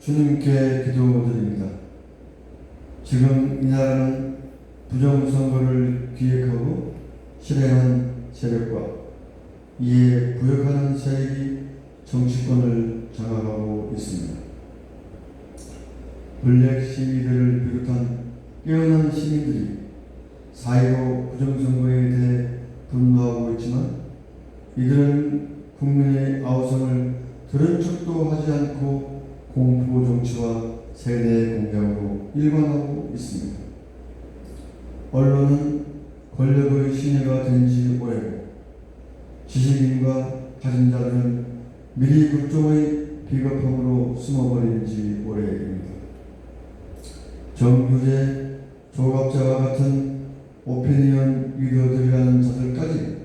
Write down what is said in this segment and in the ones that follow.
주님께 기도드립니다. 지금 이 나라는 부정선거를 기획하고 실행한 세력과 이에 부역하는 세력이 정치권을 장악하고 있습니다. 블랙 시위들을 비롯한 깨어난 시민들이 4.15 부정선거에 대해 분노하고 있지만 이들은 국민의 아우성을 들은 척도 하지 않고 공포 정치와 세대 공격으로 일관하고 있습니다. 언론은 권력의 신예가 된 지 오래고 지식인과 가진 자들은 미리 국종의 비겁함으로 숨어버린 지 오래입니다. 정규제, 조갑자와 같은 오피니언 리더들이라는 자들까지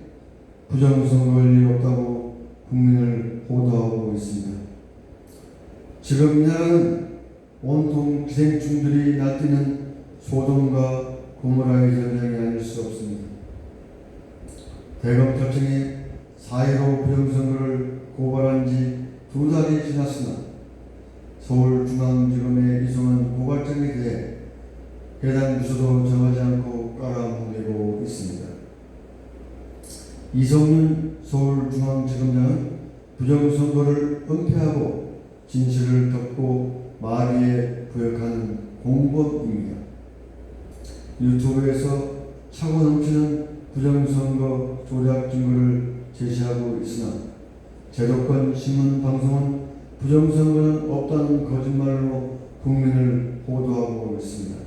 부정선거일 리 없다고 국민을 호도하고 있습니다. 나라는 온통 기생충들이 날뛰는 소돔과 고모라의 전쟁이 아닐 수 없습니다. 대검찰청이 4.15 부정선거를 고발한 지 두 달이 지났으나 서울중앙지검에 이송한 고발장에 대해 해당 부서도 정하지 않고 깔아뭉개고 있습니다. 이성윤 서울중앙지검장은 부정선거를 은폐하고 진실을 덮고 마리에 부역하는 공범입니다. 유튜브에서 차고 넘치는 부정선거 조작 증거를 제시하고 있으나 제도권 신문 방송은 부정선거는 없다는 거짓말로 국민을 보도하고 있습니다.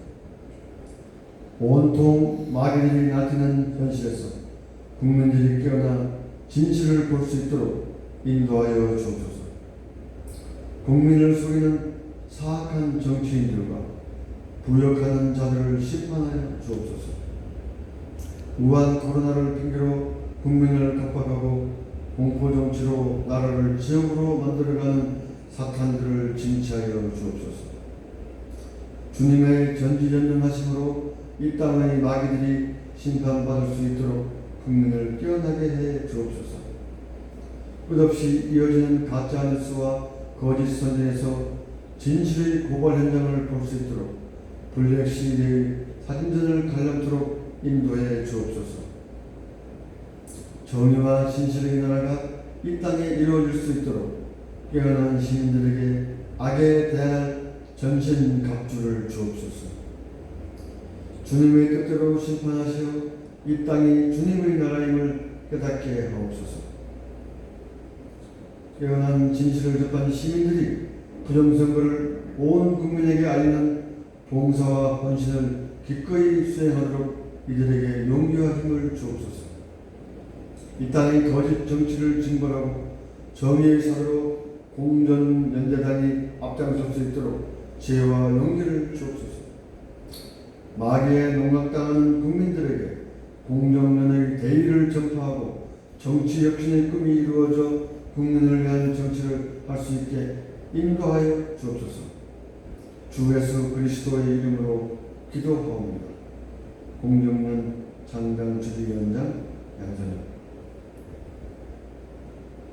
온통 마귀들이 나타는 현실에서 국민들이 깨어나 진실을 볼 수 있도록 인도하여 주옵소서. 국민을 속이는 사악한 정치인들과 부역하는 자들을 심판하여 주옵소서. 우한 코로나를 핑계로 국민을 갑박하고 공포 정치로 나라를 지옥으로 만들어가는 사탄들을 진치하여 주옵소서. 주님의 전지전능하심으로 이 땅의 마귀들이 심판받을 수 있도록 국민을 깨어나게 해 주옵소서. 끝없이 이어지는 가짜 뉴스와 거짓 선전에서 진실의 고발 현장을 볼 수 있도록 블랙 시위의 사진전을 갈람토록 인도해 주옵소서. 정의와 진실의 나라가 이 땅에 이루어질 수 있도록 깨어난 시민들에게 악에 대한 전신 갑주를 주옵소서. 주님의 뜻대로 심판하시어 이 땅이 주님의 나라임을 깨닫게 하옵소서. 깨어난 진실을 접한 시민들이 부정선거를 온 국민에게 알리는 봉사와 헌신을 기꺼이 수행하도록 이들에게 용기와 힘을 주옵소서. 이 땅의 거짓 정치를 징벌하고 정의의 사로 공전연대단이 앞장설 수 있도록 지혜와 용기를 주옵소서. 마귀에 농락당하는 국민들에게 공정면의 대의를 전파하고 정치 혁신의 꿈이 이루어져 국민을 위한 정치를 할 수 있게 인도하여 주옵소서. 주 예수 그리스도의 이름으로 기도하옵니다. 공정면 장당 주지위원장 양선영